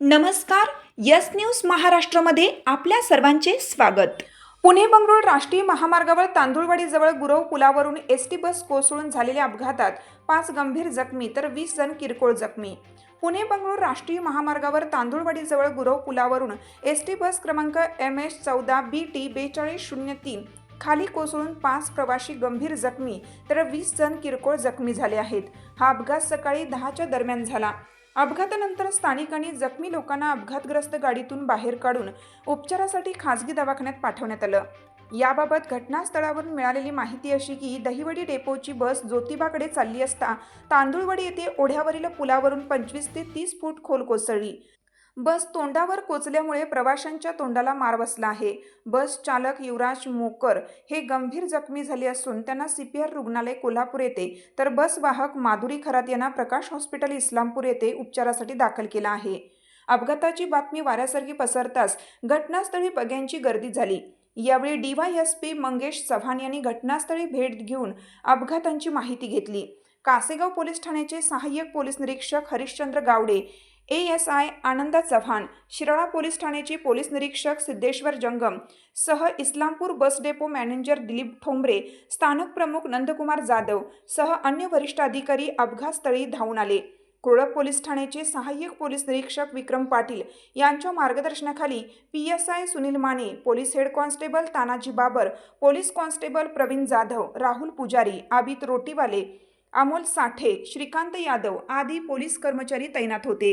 नमस्कार yes news महाराष्ट्रामध्ये आपल्या सर्वांचे स्वागत. पुणे बंगळूर राष्ट्रीय महामार्गावर तांदुळवाडीजवळ गुरव पुलावरून एस टी बस कोसळून झालेल्या अपघातात पाच गंभीर जखमी तर वीस जण किरकोळ जखमी. पुणे बंगळूर राष्ट्रीय महामार्गावर तांदुळवाडीजवळ गुरव पुलावरून एस टी बस क्रमांक एम एस चौदा बी टी बेचाळीस शून्य तीन खाली कोसळून पाच प्रवाशी गंभीर जखमी तर वीस जण किरकोळ जखमी झाले आहेत. हा अपघात सकाळी दहाच्या दरम्यान झाला. अपघातानंतर स्थानिकांनी जखमी लोकांना अपघातग्रस्त गाडीतून बाहेर काढून उपचारासाठी खासगी दवाखान्यात पाठवण्यात आलं. याबाबत घटनास्थळावरून मिळालेली माहिती अशी की दहिवडी डेपोची बस ज्योतिबाकडे चालली असता तांदूळवडी येथे ओढ्यावरील पुलावरून पंचवीस ते तीस फूट खोल कोसळली. बस तोंडावर कोचल्यामुळे प्रवाशांच्या तोंडाला मार बसला आहे. बस चालक युवराज मोकर हे गंभीर जखमी झाले असून त्यांना सीपीआर रुग्णालय कोल्हापूर येथे तर बस वाहक माधुरी खरात यांना प्रकाश हॉस्पिटल इस्लामपूर येथे उपचारासाठी दाखल केला आहे. अपघाताची बातमी वाऱ्यासारखी पसरताच घटनास्थळी बग्यांची गर्दी झाली. यावेळी डीवायएसपी मंगेश चव्हाण यांनी घटनास्थळी भेट घेऊन अपघातांची माहिती घेतली. कासेगाव पोलीस ठाण्याचे सहाय्यक पोलीस निरीक्षक Harishchandra Gawade A S I Ananda Chavan Shirala police ठाण्याचे पोलीस निरीक्षक सिद्धेश्वर जंगम सह Islampur bus depot manager Dilip Thombare स्थानक प्रमुख नंदकुमार जाधव सह अन्य वरिष्ठ अधिकारी अपघातस्थळी धावून आले. कुळक पोलीस ठाण्याचे सहाय्यक पोलीस निरीक्षक विक्रम पाटील यांच्या मार्गदर्शनाखाली P S I Sunil Mane police head constable Tanaji Babar police constable Pravin Jadhav Rahul Pujari Abid Rotiwale Amol साठे श्रीकांत यादव आदी पोलीस कर्मचारी तैनात होते.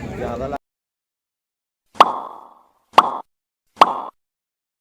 ya da